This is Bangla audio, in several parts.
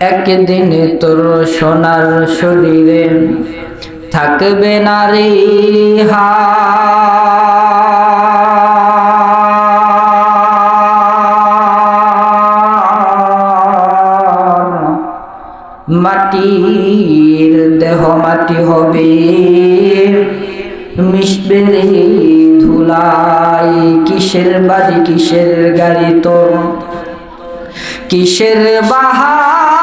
একদিন তোর সোনার শরীরে থাকবে নারী হার। মাটির দেহ মাটি হবে, মিশবে ধুলাই। কিসের বাড়ি, কিসের গাড়ি তোর? কিসের বাহাদুরি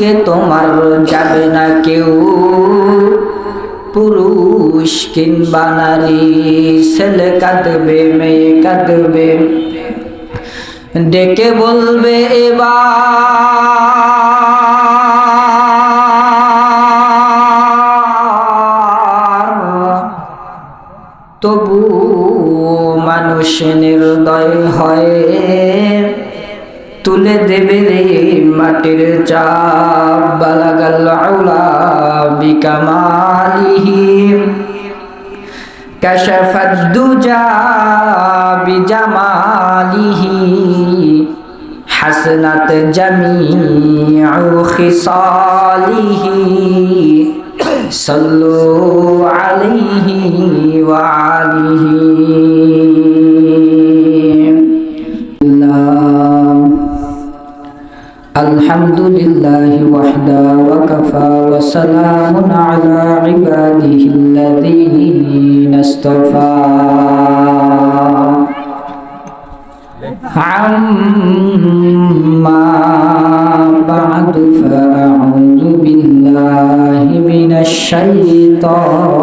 সঙ্গে তোমার যাবে না কেউ। পুরুষ কিংবা নারী, ছেলে কাঁদবে, মেয়ে কাঁদবে। ডেকে বলবে, এবার তবু মানুষ নির্দয় হয়। তুলে দেবে রে মাটির চাপ। বালাগাল আউলা বিকামালিহি। কাশাফাদ দুজা বিজামালিহি। হাসনাত জামিউ খিসালিহি। সাল্লু আলাইহি الحمد لله وحده وكفى وسلام على عباده الذين اصطفى. عما بعد فأعوذ بالله من الشيطان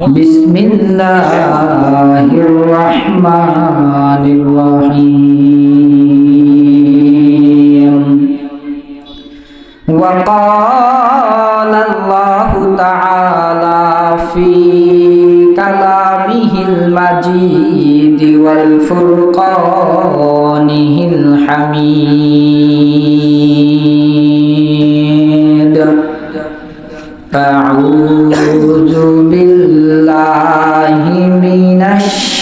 بسم الله الرحمن الرحيم. وقال الله تعالى في كلامه المجيد والفرقانه الحميد. أعوذ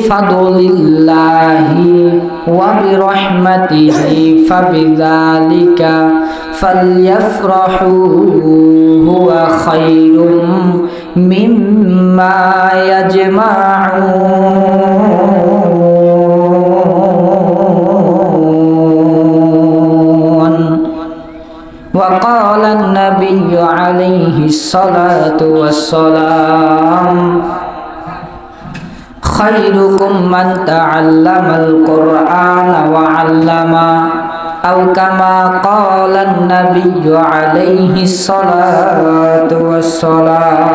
بفضل الله وبرحمته فبذلك فليفرحوا هو خير مما يجمعون. وقال النبي عليه الصلاة والسلام خيركم من تعلم القرآن وعلمه أو كما قال النبي عليه الصلاة والسلام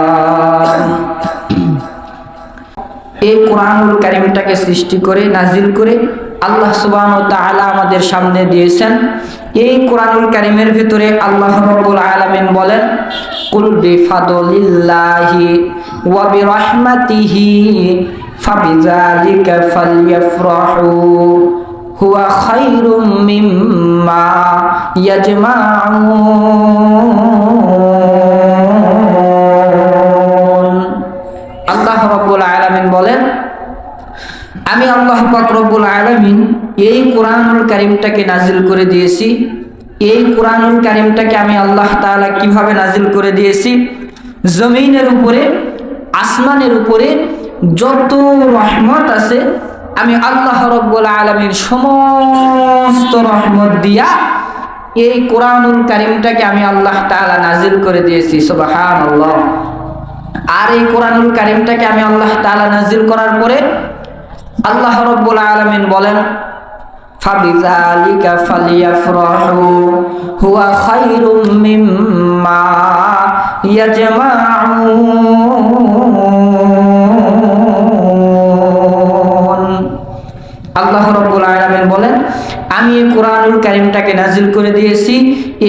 এই কোরআনুল কারিমটাকে সৃষ্টি করে নাজিল করে আল্লাহ সুবাহ তাআলা আমাদের সামনে দিয়েছেন এই কোরআনুল কারিমের ভিতরে আল্লাহ রাব্বুল আলামিন বলেন কুল বিফাদলিল্লাহি ওয়া বিরহমাতিহি ফাবিযালিকা ফালইফরাহু হুয়া খায়রুম মিম্মা ইয়াজমাউন আল্লাহ রব্বুল আলামিন বলেন, আমি আল্লাহ পাক রব্বুল আলামিন এই কোরআনুল কারিমটাকে নাজিল করে দিয়েছি। এই কোরআনুল কারিমটাকে আমি আল্লাহ তাআলা কীভাবে নাজিল করে দিয়েছি? জমিনের উপরে, আসমানের উপরে যত রহমত আছে আমি আল্লাহ রব্বুল আলামিন সমস্ত রহমত দিয়া এই কোরআনুল কারিমটাকে আমি আল্লাহ তাআলা নাজিল করে দিয়েছি সুবহানাল্লাহ আর এই কোরআনুল কারিমটাকে আমি আল্লাহ তাআলা নাজিল করার পরে আল্লাহ রব্বুল আলামিন বলেন ফাবিযালিকা ফালিয়াফরাহু হুয়া খায়রুম মিম্মা يجمعون কোরআনুল কারিমটাকে নাজিল করে দিয়েছি।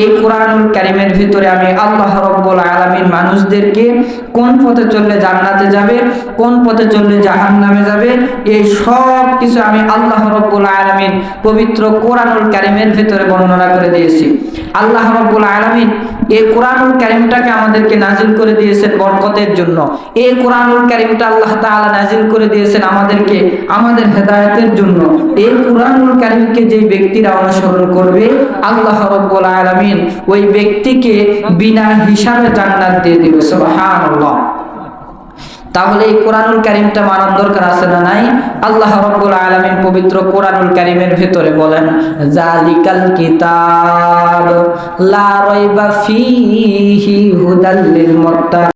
এই কোরআনুল কারিমের ভিতরে আমি আল্লাহ রব্বুল আলামিন মানুষদেরকে কোন পথে চললে জান্নাতে যাবে, কোন পথে চললে জাহান্নামে যাবে, এই সব কিছু আমি আল্লাহ রব্বুল আলামিন পবিত্র কোরআনুল কারিমের ভিতরে বর্ণনা করে দিয়েছি। আল্লাহ রব্বুল আলামিন এই কোরআনুল কারিমটাকে আমাদেরকে নাজিল করে দিয়েছেন বরকতের জন্য। এই কোরআনুল কারিমটা আল্লাহ তাআলা নাজিল করে দিয়েছেন আমাদেরকে, আমাদের হেদায়তের জন্য। এই কোরআনুল কারিমকে যে ব্যক্তিরা অনুসরণ করবে, আল্লাহ রব্বুল আলামিন ওই ব্যক্তিকে বিনা হিসাবে জান্নাত দিয়ে দিবে। সুবহানাল্লাহ। তাহলে এই কোরআনুল কারিমটা মানার দরকার আছে না নাই? আল্লাহ রব্বুল আলামিন পবিত্র কোরআনুল কারিমের ভিতরে বলেন জালিকাল কিতাব লা রাইবা ফীহি হুদাল লিল মুত্তাকিন।